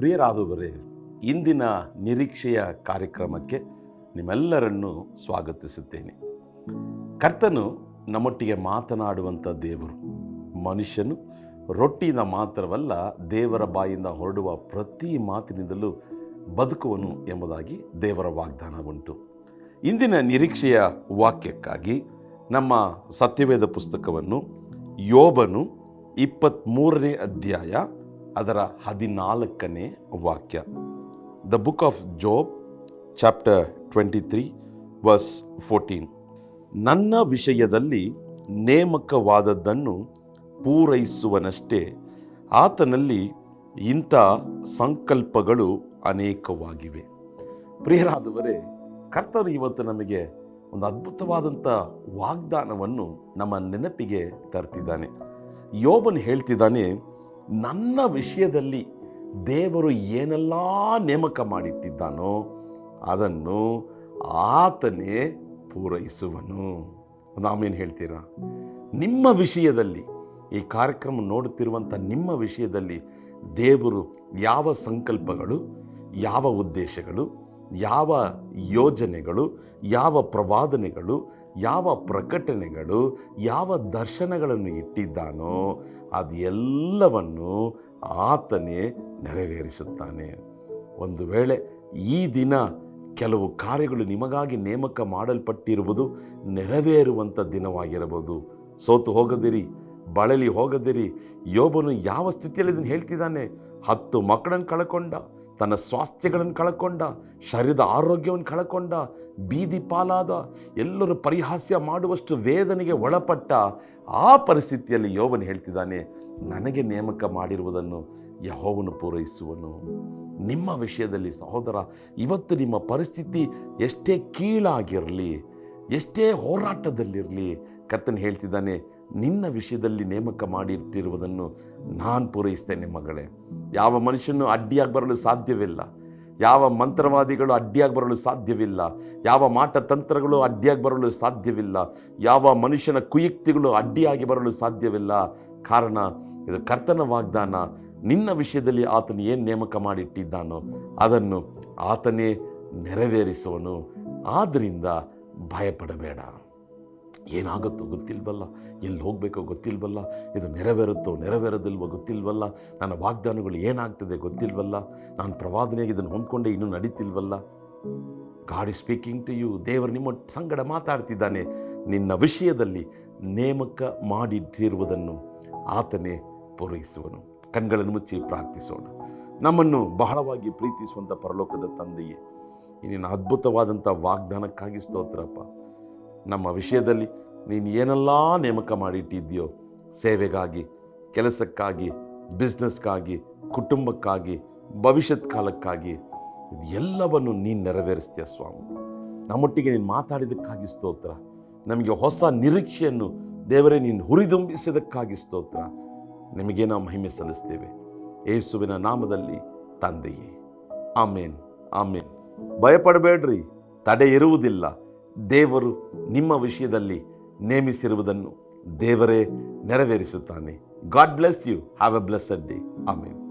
ಪ್ರಿಯರಾದವರೇ, ಇಂದಿನ ನಿರೀಕ್ಷೆಯ ಕಾರ್ಯಕ್ರಮಕ್ಕೆ ನಿಮ್ಮೆಲ್ಲರನ್ನು ಸ್ವಾಗತಿಸುತ್ತೇನೆ. ಕರ್ತನು ನಮ್ಮೊಟ್ಟಿಗೆ ಮಾತನಾಡುವಂಥ ದೇವರು, ಮನುಷ್ಯನು ರೊಟ್ಟಿಯಿಂದ ಮಾತ್ರವಲ್ಲ, ದೇವರ ಬಾಯಿಂದ ಹೊರಡುವ ಪ್ರತಿ ಮಾತಿನಿಂದಲೂ ಬದುಕುವನು ಎಂಬುದಾಗಿ ದೇವರ ವಾಗ್ದಾನ ಉಂಟು. ಇಂದಿನ ನಿರೀಕ್ಷೆಯ ವಾಕ್ಯಕ್ಕಾಗಿ ನಮ್ಮ ಸತ್ಯವೇದ ಪುಸ್ತಕವನ್ನು ಯೋಬನು ಇಪ್ಪತ್ತ್ಮೂರನೇ ಅಧ್ಯಾಯ ಅದರ ಹದಿನಾಲ್ಕನೇ ವಾಕ್ಯ. The book of Job chapter twenty three verse fourteen ನನ್ನ ವಿಷಯದಲ್ಲಿ ನೇಮಕವಾದದ್ದನ್ನು ಪೂರೈಸುವನಷ್ಟೇ, ಆತನಲ್ಲಿ ಇಂಥ ಸಂಕಲ್ಪಗಳು ಅನೇಕವಾಗಿವೆ. ಪ್ರಿಯರಾದವರೇ ಕರ್ತರು ಇವತ್ತು ನಮಗೆ ಒಂದು ಅದ್ಭುತವಾದಂಥ ವಾಗ್ದಾನವನ್ನು ನಮ್ಮ ನೆನಪಿಗೆ ತರ್ತಿದ್ದಾನೆ. ಯೋಬನ್ ಹೇಳ್ತಿದ್ದಾನೆ ನನ್ನ ವಿಷಯದಲ್ಲಿ ದೇವರು ಏನೆಲ್ಲ ನೇಮಕ ಮಾಡಿಟ್ಟಿದ್ದಾನೋ ಅದನ್ನು ಆತನೇ ಪೂರೈಸುವನು. ನಾವೇನು ಹೇಳ್ತೀರಾ? ನಿಮ್ಮ ವಿಷಯದಲ್ಲಿ, ಈ ಕಾರ್ಯಕ್ರಮ ನೋಡುತ್ತಿರುವಂಥ ನಿಮ್ಮ ವಿಷಯದಲ್ಲಿ ದೇವರು ಯಾವ ಸಂಕಲ್ಪಗಳು, ಯಾವ ಉದ್ದೇಶಗಳು ಯಾವ ಯೋಜನೆಗಳು, ಯಾವ ಪ್ರವಾದನೆಗಳು, ಯಾವ ಪ್ರಕಟಣೆಗಳು, ಯಾವ ದರ್ಶನಗಳನ್ನು ಇಟ್ಟಿದ್ದಾನೋ ಅದೆಲ್ಲವನ್ನು ಆತನೇ ನೆರವೇರಿಸುತ್ತಾನೆ. ಒಂದು ವೇಳೆ ಈ ದಿನ ಕೆಲವು ಕಾರ್ಯಗಳು ನಿಮಗಾಗಿ ನೇಮಕ ಮಾಡಲ್ಪಟ್ಟಿರುವುದು ನೆರವೇರುವಂಥ ದಿನವಾಗಿರಬಹುದು. ಸೋತು ಹೋಗದಿರಿ, ಬಳಲಿ ಹೋಗದಿರಿ, ಯೋಬನು ಯಾವ ಸ್ಥಿತಿಯಲ್ಲಿ ಇದನ್ನು ಹೇಳ್ತಿದ್ದಾನೆ? ಹತ್ತು ಮಕ್ಕಳನ್ನು ಕಳ್ಕೊಂಡ, ತನ್ನ ಸ್ವಾಸ್ಥ್ಯಗಳನ್ನು ಕಳ್ಕೊಂಡ, ಶರೀರದ ಆರೋಗ್ಯವನ್ನು ಕಳ್ಕೊಂಡ, ಬೀದಿ ಪಾಲಾದ, ಎಲ್ಲರೂ ಪರಿಹಾಸ್ಯ ಮಾಡುವಷ್ಟು ವೇದನೆಗೆ ಒಳಪಟ್ಟ ಆ ಪರಿಸ್ಥಿತಿಯಲ್ಲಿ ಯೋವನು ಹೇಳ್ತಿದ್ದಾನೆ, ನನಗೆ ನೇಮಕ ಮಾಡಿರುವುದನ್ನು ಯಹೋವನು ಪೂರೈಸುವನು. ನಿಮ್ಮ ವಿಷಯದಲ್ಲಿ ಸಹೋದರ, ಇವತ್ತು ನಿಮ್ಮ ಪರಿಸ್ಥಿತಿ ಎಷ್ಟೇ ಕೀಳಾಗಿರಲಿ, ಎಷ್ಟೇ ಹೋರಾಟದಲ್ಲಿರಲಿ, ಕರ್ತನ್ ಹೇಳ್ತಿದ್ದಾನೆ, ನಿನ್ನ ವಿಷಯದಲ್ಲಿ ನೇಮಕ ಮಾಡಿಟ್ಟಿರುವುದನ್ನು ನಾನು ಪೂರೈಸ್ತೇನೆ ಮಗಳೇ. ಯಾವ ಮನುಷ್ಯನು ಅಡ್ಡಿಯಾಗಿ ಬರಲು ಸಾಧ್ಯವಿಲ್ಲ. ಯಾವ ಮಂತ್ರವಾದಿಗಳು ಅಡ್ಡಿಯಾಗಿ ಬರಲು ಸಾಧ್ಯವಿಲ್ಲ. ಯಾವ ಮಾಟ ತಂತ್ರಗಳು ಅಡ್ಡಿಯಾಗಿ ಬರಲು ಸಾಧ್ಯವಿಲ್ಲ. ಯಾವ ಮನುಷ್ಯನ ಕುಯುಕ್ತಿಗಳು ಅಡ್ಡಿಯಾಗಿ ಬರಲು ಸಾಧ್ಯವಿಲ್ಲ. ಕಾರಣ, ಇದು ಕರ್ತನ ವಾಗ್ದಾನ. ನಿನ್ನ ವಿಷಯದಲ್ಲಿ ಆತನು ಏನು ನೇಮಕ ಮಾಡಿಟ್ಟಿದ್ದಾನೋ ಅದನ್ನು ಆತನೇ ನೆರವೇರಿಸುವನು. ಆದ್ದರಿಂದ ಭಯಪಡಬೇಡ. ಏನಾಗುತ್ತೋ ಗೊತ್ತಿಲ್ವಲ್ಲ? ಎಲ್ಲಿ ಹೋಗಬೇಕೋ ಗೊತ್ತಿಲ್ವಲ್ಲ? ಇದು ನೆರವೇರುತ್ತೋ ನೆರವೇರೋದಿಲ್ವೋ ಗೊತ್ತಿಲ್ವಲ್ಲ? ನನ್ನ ವಾಗ್ದಾನಗಳು ಏನಾಗ್ತದೆ ಗೊತ್ತಿಲ್ವಲ್ಲ? ನಾನು ಪ್ರವಾದನೆಗೆ ಇದನ್ನು ಹೊಂದ್ಕೊಂಡೆ ಇನ್ನೂ ನಡೀತಿಲ್ವಲ್ಲ? God is speaking to you ದೇವರು ನಿಮ್ಮ ಸಂಗಡ ಮಾತಾಡ್ತಿದ್ದಾನೆ. ನಿನ್ನ ವಿಷಯದಲ್ಲಿ ನೇಮಕ ಮಾಡಿಟ್ಟಿರುವುದನ್ನು ಆತನೇ ಪೂರೈಸುವನು. ಕಣ್ಗಳನ್ನು ಮುಚ್ಚಿ ಪ್ರಾರ್ಥಿಸೋಣ. ನಮ್ಮನ್ನು ಬಹಳವಾಗಿ ಪ್ರೀತಿಸುವಂಥ ಪರಲೋಕದ ತಂದೆಯೇ ಇನ್ನೇನು ಅದ್ಭುತವಾದಂಥ ವಾಗ್ದಾನಕ್ಕಾಗಿ ಸ್ತೋತ್ರಪ್ಪ. ನಮ್ಮ ವಿಷಯದಲ್ಲಿ ನೀನು ಏನೆಲ್ಲ ನೇಮಕ ಮಾಡಿಟ್ಟಿದ್ದೀಯೋ, ಸೇವೆಗಾಗಿ, ಕೆಲಸಕ್ಕಾಗಿ ಬಿಸ್ನೆಸ್ಗಾಗಿ ಕುಟುಂಬಕ್ಕಾಗಿ, ಭವಿಷ್ಯತ್ ಕಾಲಕ್ಕಾಗಿ ಎಲ್ಲವನ್ನು ನೀನು ನೆರವೇರಿಸ್ತೀಯ ಸ್ವಾಮಿ. ನಮ್ಮೊಟ್ಟಿಗೆ ನೀನು ಮಾತಾಡಿದಕ್ಕಾಗಿ ಸ್ತೋತ್ರ. ನಮಗೆ ಹೊಸ ನಿರೀಕ್ಷೆಯನ್ನು ದೇವರೇ ನೀನು ಹುರಿದುಂಬಿಸಿದಕ್ಕಾಗಿ ಸ್ತೋತ್ರ. ನಿಮಗೆ ನಾವು ಮಹಿಮೆ ಸಲ್ಲಿಸ್ತೇವೆ. ಯೇಸುವಿನ ನಾಮದಲ್ಲಿ ತಂದೆಯೇ. ಆಮೇನ್ ಆಮೇನ್. ಭಯಪಡಬೇಡ್ರಿ ತಡೆ ಇರುವುದಿಲ್ಲ ದೇವರು ನಿಮ್ಮ ವಿಷಯದಲ್ಲಿ ನೇಮಿಸಿರುವುದನ್ನು ದೇವರೇ ನೆರವೇರಿಸುತ್ತಾನೆ. God bless you. Have a blessed day. Amen.